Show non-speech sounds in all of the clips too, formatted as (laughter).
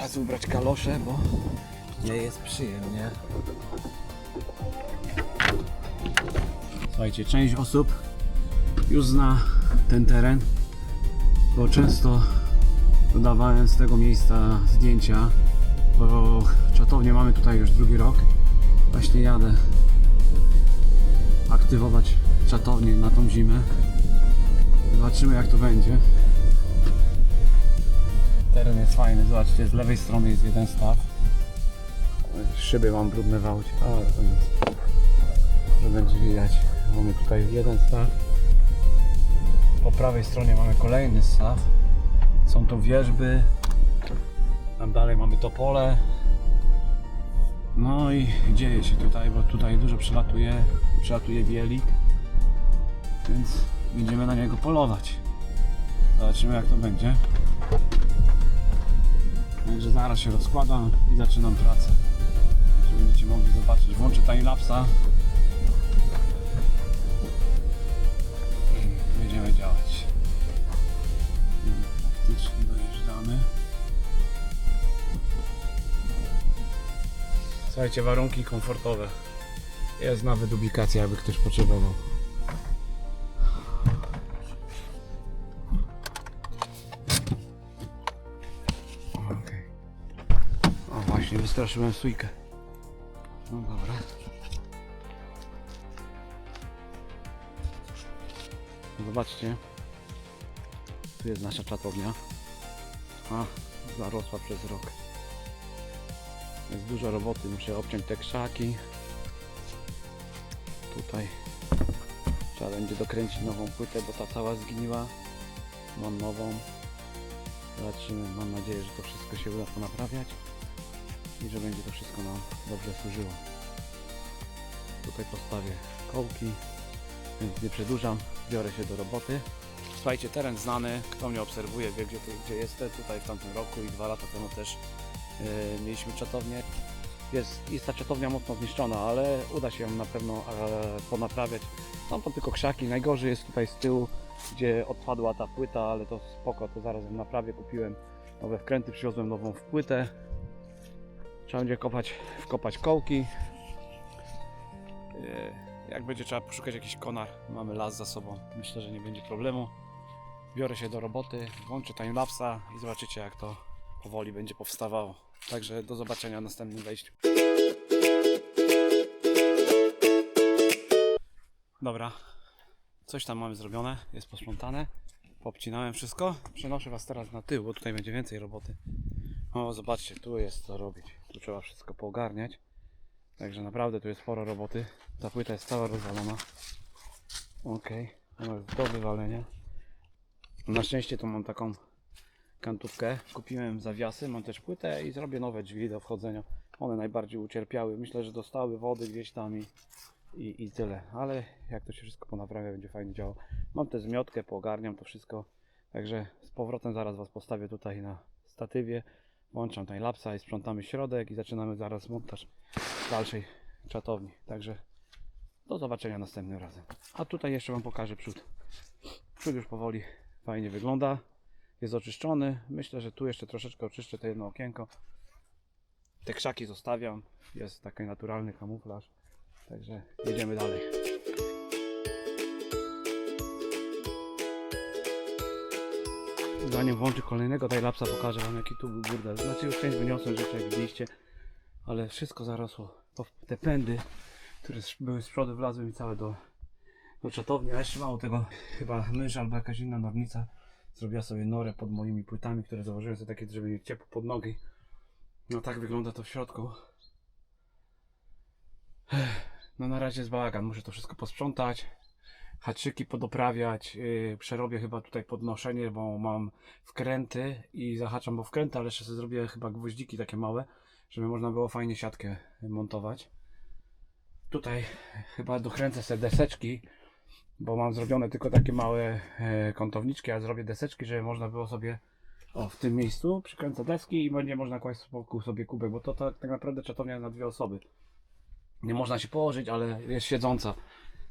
teraz ubrać kalosze, bo nie jest przyjemnie. Słuchajcie, część osób już zna ten teren, bo często dodawałem z tego miejsca zdjęcia, bo czatownię mamy tutaj już drugi rok. Właśnie jadę aktywować czatownię na tą zimę. Zobaczymy jak to będzie. Teren jest fajny, zobaczcie, z lewej strony jest jeden staw. Szyby mam brudne w aucie, ale to nic. Że będzie widać. Mamy tutaj jeden staw. Po prawej stronie mamy kolejny staw. Są to wieżby. Tam dalej mamy topole. No i dzieje się tutaj, bo tutaj dużo przelatuje, przelatuje bielik. Więc będziemy na niego polować. Zobaczymy jak to będzie. Także zaraz się rozkładam i zaczynam pracę. Także będziecie mogli zobaczyć. Włączę timelapsa. I będziemy działać. Mm, Praktycznie dojeżdżamy. Słuchajcie, warunki komfortowe. Jest nawet ubikacja, jakby ktoś potrzebował. Wystraszyłem sójkę. No dobra. Zobaczcie. Tu jest nasza czatownia. A, zarosła przez rok. Jest dużo roboty, muszę obciąć te krzaki. Tutaj trzeba będzie dokręcić nową płytę, bo ta cała zgniła. Mam nową. Zobaczymy, mam nadzieję, że to wszystko się uda ponaprawiać i że będzie to wszystko nam dobrze służyło. Tutaj postawię kołki, więc nie przedłużam, biorę się do roboty. Słuchajcie, teren znany, kto mnie obserwuje, wie gdzie, gdzie jestem, tutaj w tamtym roku i dwa lata temu też e, mieliśmy czatownię. Jest, jest ta czatownia mocno zniszczona, ale uda się ją na pewno e, ponaprawiać. Są to tylko krzaki, najgorzej jest tutaj z tyłu, gdzie odpadła ta płyta, ale to spoko, to zaraz ją naprawię. Kupiłem nowe wkręty, przywiozłem nową w płytę. Trzeba będzie kopać, wkopać kołki. E, Jak będzie trzeba poszukać jakiś konar, mamy las za sobą. Myślę, że nie będzie problemu. Biorę się do roboty, włączę timelapsa i zobaczycie jak to powoli będzie powstawało. Także do zobaczenia w następnym wejściu. Dobra, coś tam mamy zrobione, jest posprzątane. Popcinałem wszystko. Przenoszę Was teraz na tył, bo tutaj będzie więcej roboty. O, zobaczcie, tu jest co robić. Tu trzeba wszystko poogarniać. Także naprawdę tu jest sporo roboty. Ta płyta jest cała rozwalona. Okej, ona jest do wywalenia. Na szczęście to mam taką kantówkę. Kupiłem zawiasy, mam też płytę i zrobię nowe drzwi do wchodzenia. One najbardziej ucierpiały. Myślę, że dostały wody gdzieś tam i, i, i tyle. Ale jak to się wszystko ponaprawia, będzie fajnie działało. Mam tę zmiotkę, poogarniam to wszystko. Także z powrotem zaraz Was postawię tutaj na statywie. Włączam timelapsa i sprzątamy środek i zaczynamy zaraz montaż dalszej czatowni. Także do zobaczenia następnym razem. A tutaj jeszcze Wam pokażę przód. Przód już powoli fajnie wygląda. Jest oczyszczony. Myślę, że tu jeszcze troszeczkę oczyszczę to jedno okienko. Te krzaki zostawiam. Jest taki naturalny kamuflaż. Także jedziemy dalej. Zanim włączę kolejnego timelapsa pokażę Wam jaki tu był burdel. Znaczy już część wyniosłem rzeczy jak widzieliście. Ale wszystko zarosło. Te pędy, które były z przodu wlazły mi całe do, do czatowni. A jeszcze mało tego, chyba mysz albo jakaś inna nornica zrobiła sobie norę pod moimi płytami, które założyłem sobie takie, żeby mieć ciepło pod nogi. No tak wygląda to w środku. No na razie jest bałagan, muszę to wszystko posprzątać. Haczyki podoprawiać, yy, przerobię chyba tutaj podnoszenie, bo mam wkręty i zahaczam bo wkręty, ale jeszcze sobie zrobię chyba gwoździki takie małe, żeby można było fajnie siatkę montować. Tutaj chyba dokręcę sobie deseczki, bo mam zrobione tylko takie małe e, kątowniczki, a zrobię deseczki, żeby można było sobie o w tym miejscu przykręcę deski i będzie można kłaść wokół sobie kubek, bo to, tak naprawdę czatownia na dwie osoby. Nie można się położyć, ale jest siedząca.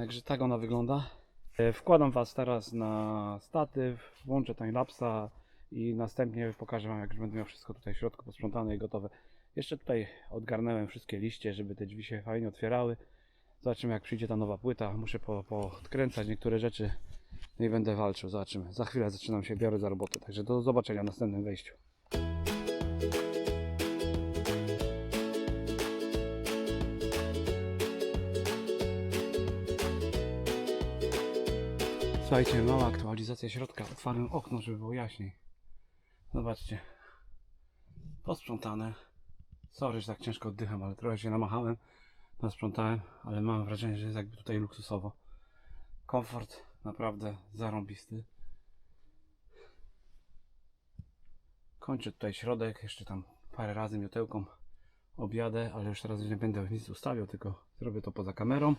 Także tak ona wygląda. E, Wkładam Was teraz na statyw, włączę timelapsa, i następnie pokażę Wam, jak już będę miał wszystko tutaj w środku posprzątane i gotowe. Jeszcze tutaj odgarnąłem wszystkie liście, żeby te drzwi się fajnie otwierały. Zobaczymy, jak przyjdzie ta nowa płyta. Muszę po, poodkręcać niektóre rzeczy i będę walczył. Zobaczymy. Za chwilę zaczynam się, biorę za robotę. Także do zobaczenia w następnym wejściu. Słuchajcie, mała aktualizacja środka. Otwarłem okno, żeby było jaśniej. Zobaczcie. Posprzątane. Sorry, że tak ciężko oddycham, ale trochę się namachałem. Nasprzątałem, ale mam wrażenie, że jest jakby tutaj luksusowo. Komfort naprawdę zarąbisty. Kończę tutaj środek, jeszcze tam parę razy miotełką objadę, ale już teraz nie będę nic ustawiał, tylko zrobię to poza kamerą.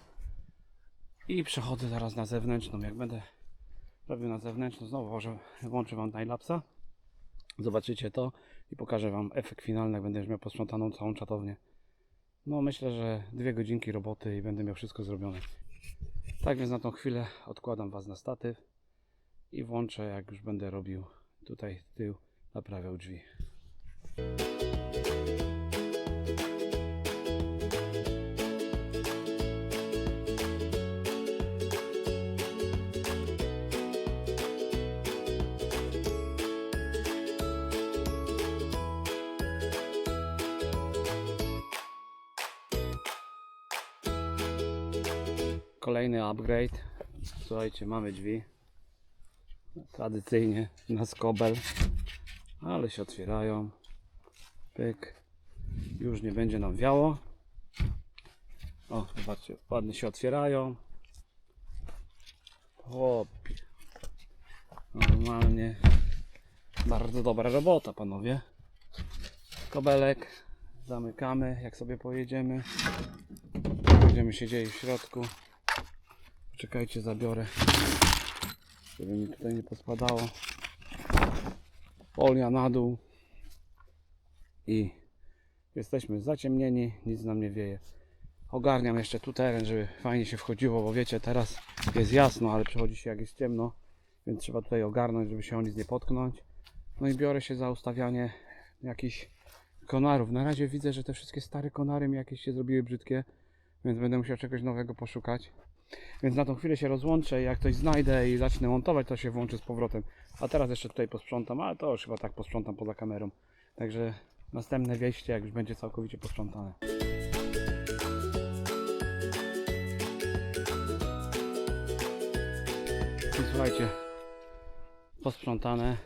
I przechodzę zaraz na zewnętrzną. Jak będę robił na zewnętrzną, znowu może włączę Wam timelapsa. Zobaczycie to i pokażę Wam efekt finalny, jak będę miał posprzątaną całą czatownię. No myślę, że dwie godzinki roboty i będę miał wszystko zrobione. Tak więc na tą chwilę odkładam Was na statyw i włączę jak już będę robił tutaj tył, naprawiał drzwi. Upgrade. Słuchajcie, mamy drzwi. Tradycyjnie na skobel, ale się otwierają. Pyk. Już nie będzie nam wiało. O, zobaczcie, ładnie się otwierają. Chłopie. Normalnie. Bardzo dobra robota, panowie. Kobelek. Zamykamy, jak sobie pojedziemy. Będziemy siedzieli w środku. Czekajcie, zabiorę. Żeby mi tutaj nie pospadało. Folia na dół. I jesteśmy zaciemnieni, nic nam nie wieje. Ogarniam jeszcze tu teren, żeby fajnie się wchodziło, bo wiecie, teraz jest jasno, ale przychodzi się jak jest ciemno, więc trzeba tutaj ogarnąć, żeby się o nic nie potknąć. No i biorę się za ustawianie jakichś konarów. Na razie widzę, że te wszystkie stare konary mi jakieś się zrobiły brzydkie, więc będę musiał czegoś nowego poszukać. Więc na tą chwilę się rozłączę jak coś znajdę i zacznę montować, to się włączę z powrotem. A teraz jeszcze tutaj posprzątam, ale to już chyba tak posprzątam poza kamerą. Także następne wejście, jak już będzie całkowicie posprzątane. I słuchajcie, posprzątane.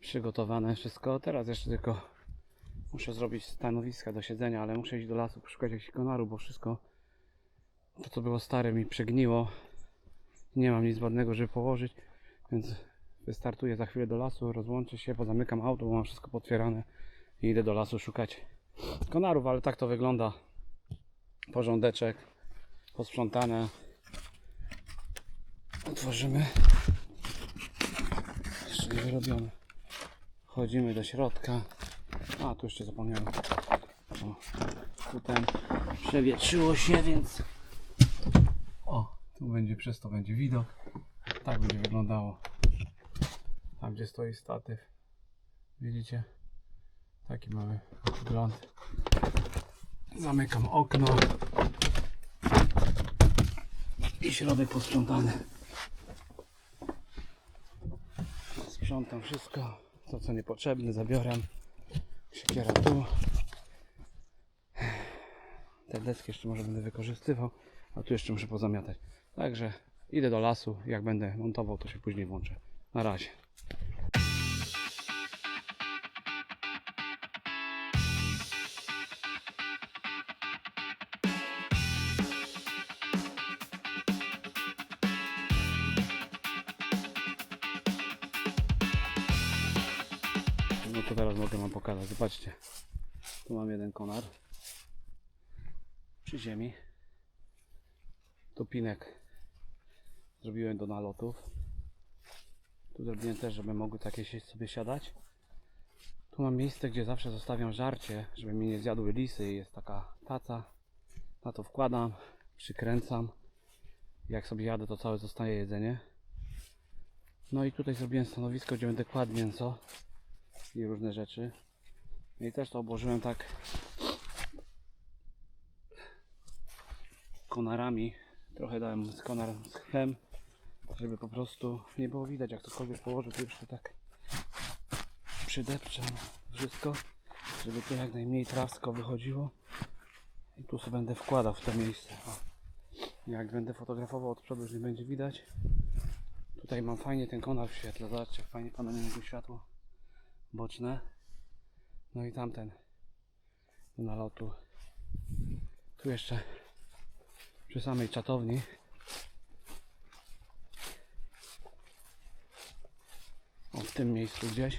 Przygotowane wszystko. Teraz jeszcze tylko Muszę zrobić stanowiska do siedzenia, ale muszę iść do lasu, poszukać jakichś konarów, bo wszystko to co było stare mi przegniło. Nie mam nic ładnego, żeby położyć, więc wystartuję za chwilę do lasu, rozłączę się, pozamykam auto, bo mam wszystko potwierane i idę do lasu szukać konarów, ale tak to wygląda. Porządeczek, posprzątane. Otworzymy. Jeszcze nie wyrobione. Wchodzimy do środka. A, tu jeszcze zapomniałem. O, tu ten przewietrzyło się, więc. O, tu będzie przez to będzie widok. Tak będzie wyglądało. Tam gdzie stoi statyw. Widzicie? Taki mamy wygląd. Zamykam okno. I środek posprzątany. Sprzątam wszystko. To co niepotrzebne zabieram. Siekiera tu. Te deski jeszcze może będę wykorzystywał, a tu jeszcze muszę pozamiatać. Także idę do lasu. Jak będę montował, to się później włączę. Na razie. Wam pokazać. Zobaczcie. Tu mam jeden konar. Przy ziemi. Tu pinek zrobiłem do nalotów. Tu zrobiłem też, żeby mogły takie sobie siadać. Tu mam miejsce, gdzie zawsze zostawiam żarcie, żeby mi nie zjadły lisy. Jest taka taca. Na to wkładam, przykręcam. Jak sobie jadę, to całe zostaje jedzenie. No i tutaj zrobiłem stanowisko, gdzie będę kładł mięso i różne rzeczy. No I też to obłożyłem tak konarami. Trochę dałem z konar z chem, żeby po prostu nie było widać jak cokolwiek położę, to jeszcze tak przydepczę wszystko, żeby to jak najmniej trawsko wychodziło. I tu sobie będę wkładał w to miejsce. O. Jak będę fotografował od przodu, już nie będzie widać. Tutaj mam fajnie ten konar w świetle. Zobaczcie, fajnie panuje jego światło boczne. No i tamten do nalotu. Tu jeszcze przy samej czatowni. O, w tym miejscu gdzieś.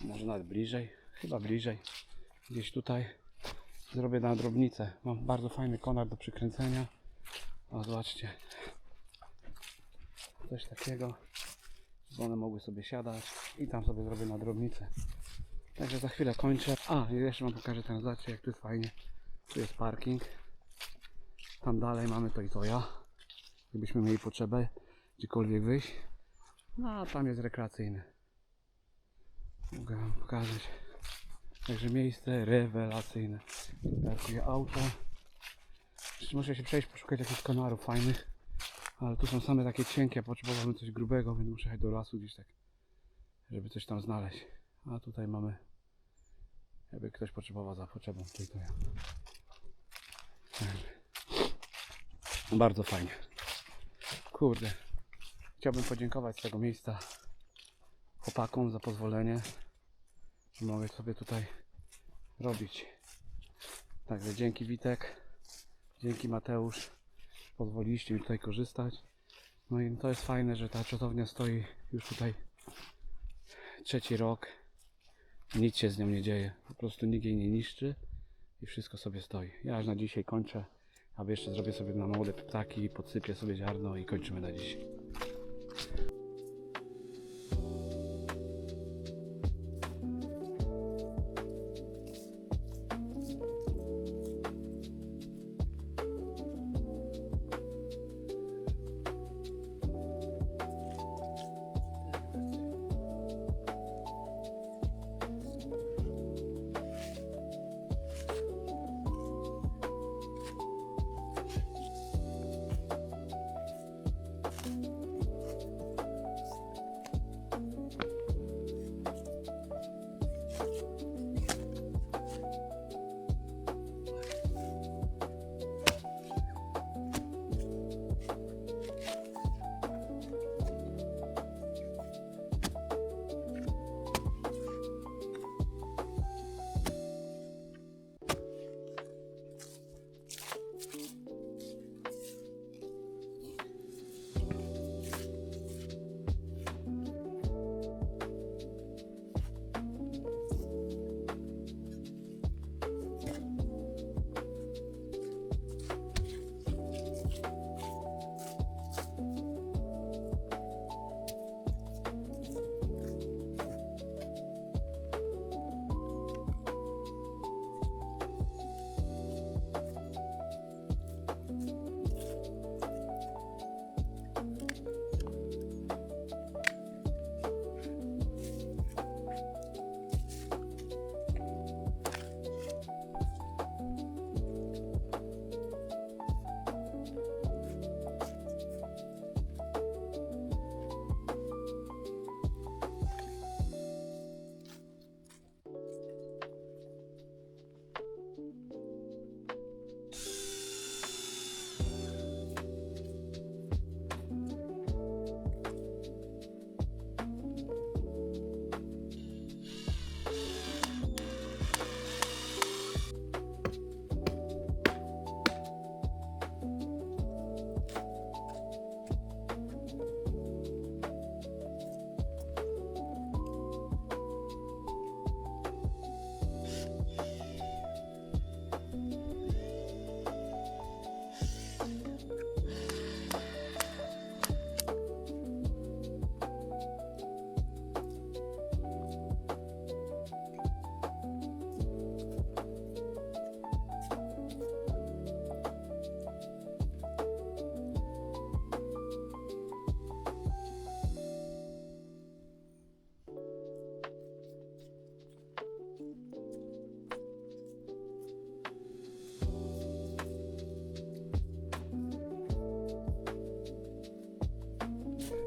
Może nawet bliżej. Chyba bliżej. Gdzieś tutaj zrobię na drobnicę. Mam bardzo fajny konar do przykręcenia. O, zobaczcie. Coś takiego. Żeby one mogły sobie siadać i tam sobie zrobię na drobnicę. Także za chwilę kończę. A, jeszcze wam pokażę zobaczcie jak tu jest fajnie. Tu jest parking. Tam dalej mamy to i to ja. Gdybyśmy mieli potrzebę gdziekolwiek wyjść. No a tam jest rekreacyjny. Mogę wam pokazać. Także miejsce rewelacyjne. Tu parkuję auto. Muszę się przejść, poszukać jakichś konarów fajnych. Ale tu są same takie cienkie, potrzebowałem coś grubego, więc muszę jechać do lasu gdzieś tak, żeby coś tam znaleźć. A tutaj mamy, jakby ktoś potrzebował za potrzebą, to i to ja. Także Bardzo fajnie. Kurde. Chciałbym podziękować z tego miejsca chłopakom za pozwolenie, że mogę sobie tutaj robić. Także dzięki Witek, dzięki Mateusz, pozwoliliście mi tutaj korzystać. No i to jest fajne, że ta czatownia stoi już tutaj trzeci rok. Nic się z nią nie dzieje. Po prostu nikt jej nie niszczy i wszystko sobie stoi. Ja już na dzisiaj kończę, aby jeszcze zrobię sobie na młode ptaki, podsypię sobie ziarno i kończymy na dzisiaj.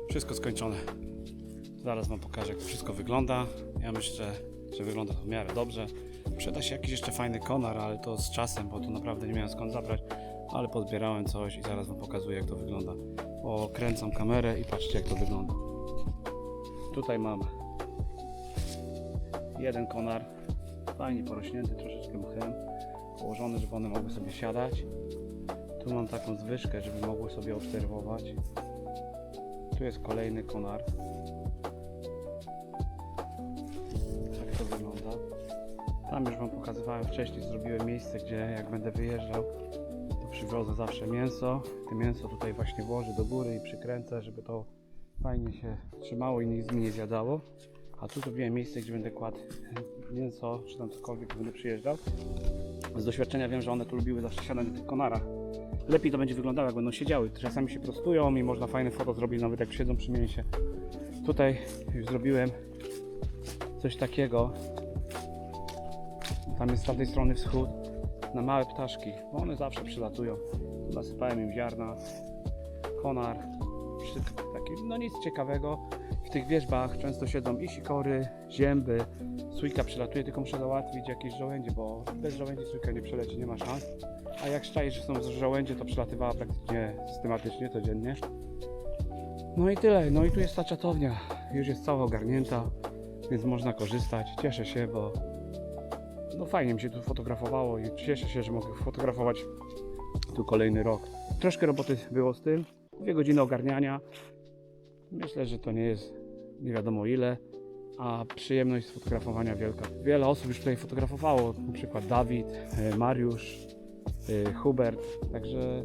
Wszystko skończone. Zaraz Wam pokażę, jak to wszystko wygląda. Ja myślę, że wygląda to w miarę dobrze. Przyda się jakiś jeszcze fajny konar, ale to z czasem, bo tu naprawdę nie miałem skąd zabrać. Ale pozbierałem coś i zaraz Wam pokazuję, jak to wygląda. O, kręcam kamerę i patrzcie, jak to wygląda. Tutaj mam jeden konar, fajnie porośnięty, troszeczkę mchem, położony, żeby one mogły sobie siadać. Tu mam taką zwyżkę, żeby mogły sobie obserwować. Tu jest kolejny konar. Tak to wygląda. Tam już Wam pokazywałem wcześniej, zrobiłem miejsce, gdzie jak będę wyjeżdżał, to przywiozę zawsze mięso. To mięso tutaj właśnie włożę do góry i przykręcę, żeby to fajnie się trzymało i nic mi nie zjadało. A tu zrobiłem miejsce, gdzie będę kładł mięso, czy tam cokolwiek, będę przyjeżdżał. Z doświadczenia wiem, że one tu lubiły zawsze siadać na tych konarach. Lepiej to będzie wyglądało, jak będą siedziały. Czasami się prostują i można fajne foto zrobić, nawet jak siedzą przy mięsie. Tutaj już zrobiłem coś takiego. Tam jest z tamtej strony wschód. Na małe ptaszki, bo one zawsze przylatują. Nasypałem im ziarna, konar, wszystko no nic ciekawego. W tych wierzbach często siedzą i sikory, zięby, sójka przylatuje, tylko muszę załatwić jakieś żołędzie, bo bez żołędzi sójka nie przeleci, nie ma szans. A jak szczaisz, że są żołędzie, to przylatywała praktycznie systematycznie, codziennie. No i tyle, no i tu jest ta czatownia, już jest cała ogarnięta, więc można korzystać. Cieszę się, bo no fajnie mi się tu fotografowało i cieszę się, że mogę fotografować tu kolejny rok. Troszkę roboty było z tym, dwie godziny ogarniania. Myślę, że to nie jest nie wiadomo ile, a przyjemność z fotografowania wielka. Wiele osób już tutaj fotografowało, na przykład Dawid, e, Mariusz, e, Hubert, także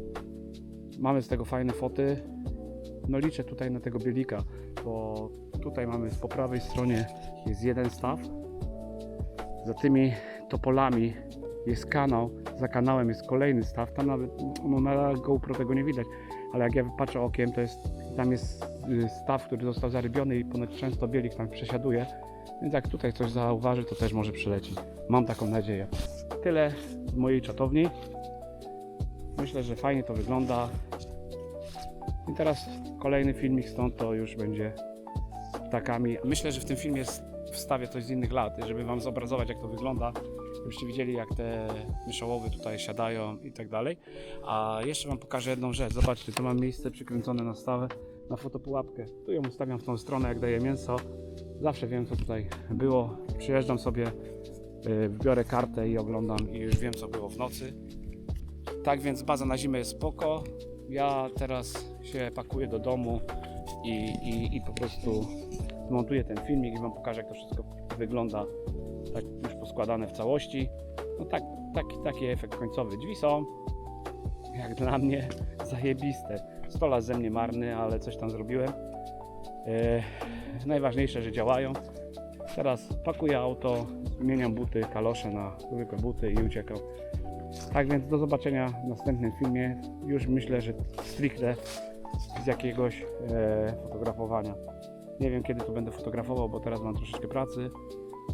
mamy z tego fajne foty. No liczę tutaj na tego bielika, bo tutaj mamy po prawej stronie jest jeden staw, za tymi topolami jest kanał, za kanałem jest kolejny staw, tam nawet no, na GoPro tego nie widać, ale jak ja patrzę okiem, to jest, tam jest y, staw, który został zarybiony i ponoć często bielik tam przesiaduje, więc jak tutaj coś zauważy, to też może przylecieć. Mam taką nadzieję. Tyle z mojej czatowni. Myślę, że fajnie to wygląda. I teraz kolejny filmik stąd to już będzie ptakami. Myślę, że w tym filmie wstawię coś z innych lat, żeby Wam zobrazować jak to wygląda, żebyście widzieli jak te myszołowy tutaj siadają i tak dalej. A jeszcze Wam pokażę jedną rzecz. Zobaczcie, tu mam miejsce przykręcone na stawę, na fotopułapkę. Tu ją ustawiam w tą stronę, jak daję mięso. Zawsze wiem, co tutaj było. Przyjeżdżam sobie, yy, biorę kartę i oglądam i już wiem, co było w nocy. Tak więc baza na zimę jest spoko. Ja teraz się pakuję do domu i, i, i po prostu zmontuję ten filmik i Wam pokażę, jak to wszystko wygląda tak już poskładane w całości. No tak, taki, taki efekt końcowy. Drzwi są, jak dla mnie, (laughs) zajebiste. Stolarz ze mnie marny, ale coś tam zrobiłem. E, najważniejsze, że działają. Teraz pakuję auto, zmieniam buty, kalosze na zwykłe buty i uciekam. Tak więc do zobaczenia w następnym filmie. Już myślę, że stricte z jakiegoś e, fotografowania. Nie wiem kiedy to będę fotografował, bo teraz mam troszeczkę pracy.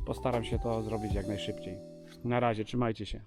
Postaram się to zrobić jak najszybciej. Na razie, trzymajcie się.